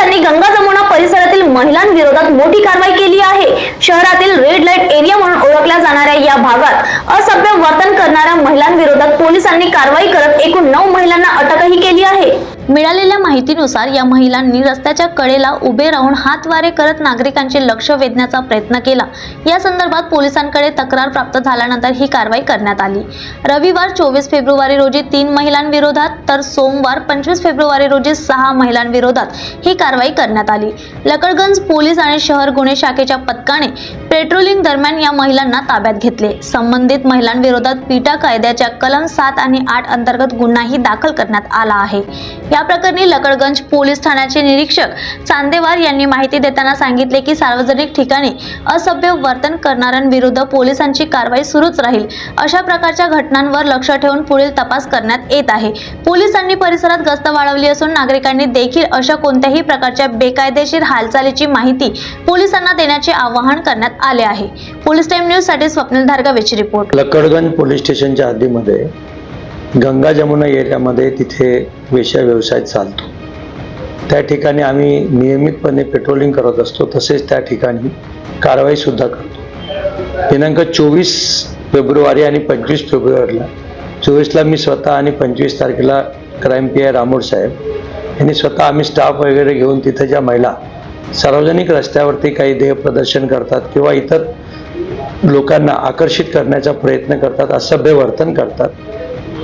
गंगा जमुना परिसरातील महिलांविरोधात मोठी कारवाई केली आहे. शहरातील रेड लाइट एरिया म्हणून ओळखल्या जाणाऱ्या या भागात असभ्य वर्तन करणाऱ्या महिलांविरोधात पोलिसांनी कारवाई करत एकूण नऊ महिलांना अटकही केली आहे. मिळालेल्या माहितीनुसार या महिलांनी रस्त्याच्या कडेला उभे राहून हातवारे करत नागरिकांचे लक्ष वेधण्याचा प्रयत्न केला. या संदर्भात पोलिसांकडे तक्रार प्राप्त झाल्यानंतर ही कारवाई करण्यात आली. रविवार चोवीस फेब्रुवारी रोजी तीन महिलांविरोधात तर सोमवार पंचवीस फेब्रुवारी रोजी सहा महिलांविरोधात ही कारवाई करण्यात आली. लकडगंज पोलीस आणि शहर गुन्हे शाखेच्या पथकाने पेट्रोलिंग दरम्यान या महिलांना ताब्यात घेतले. संबंधित महिलांविरोधात पीटा कायद्याच्या कलम सात आणि आठ अंतर्गत गुन्हाही दाखल करण्यात आला आहे. या या प्रकरणी लकडगंज पोलीस ठाण्याचे निरीक्षक चांदेवार यांनी माहिती देताना सांगितले की सार्वजनिक ठिकाणी असभ्य वर्तन करणाऱ्यांविरुद्ध पोलिसांची कारवाई सुरूच राहील. अशा प्रकारच्या घटनांवर लक्ष ठेवून पुढील तपास करण्यात येत आहे. पोलिसांनी परिसरात गस्त वाढवली असून नागरिकांनी देखील अशा कोणत्याही प्रकारच्या बेकायदेशीर हालचालीची माहिती पोलिसांना देण्याचे आवाहन करण्यात आले आहे. पोलीस टाइम न्यूजसाठी स्वप्नील धारगावेची रिपोर्ट. लकडगंज पोलीस स्टेशनच्या हद्दीमध्ये गंगा जमुना एरियामध्ये तिथे वेश्या व्यवसाय चालतो. त्या ठिकाणी आम्ही नियमितपणे पेट्रोलिंग करत असतो तसेच त्या ठिकाणी कारवाईसुद्धा करतो. दिनांक चोवीस फेब्रुवारी आणि पंचवीस फेब्रुवारीला चोवीसला मी स्वतः आणि पंचवीस तारखेला क्राईम पी आय रामोड साहेब यांनी स्वतः आम्ही स्टाफ वगैरे घेऊन तिथे ज्या महिला सार्वजनिक रस्त्यावरती काही देह प्रदर्शन करतात किंवा इतर लोकांना आकर्षित करण्याचा प्रयत्न करतात असभ्य वर्तन करतात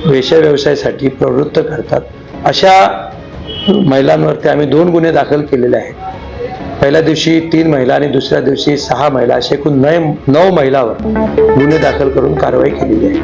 वेश्या व्यवसायासाठी प्रवृत्त करतात. अशा महिलांवरती आम्ही दोन गुन्हे दाखल केलेले आहेत. पहिल्या दिवशी तीन महिला आणि दुसऱ्या दिवशी सहा महिला असे एकूण नय नऊ महिलावर गुन्हे दाखल करून कारवाई केलेली आहे.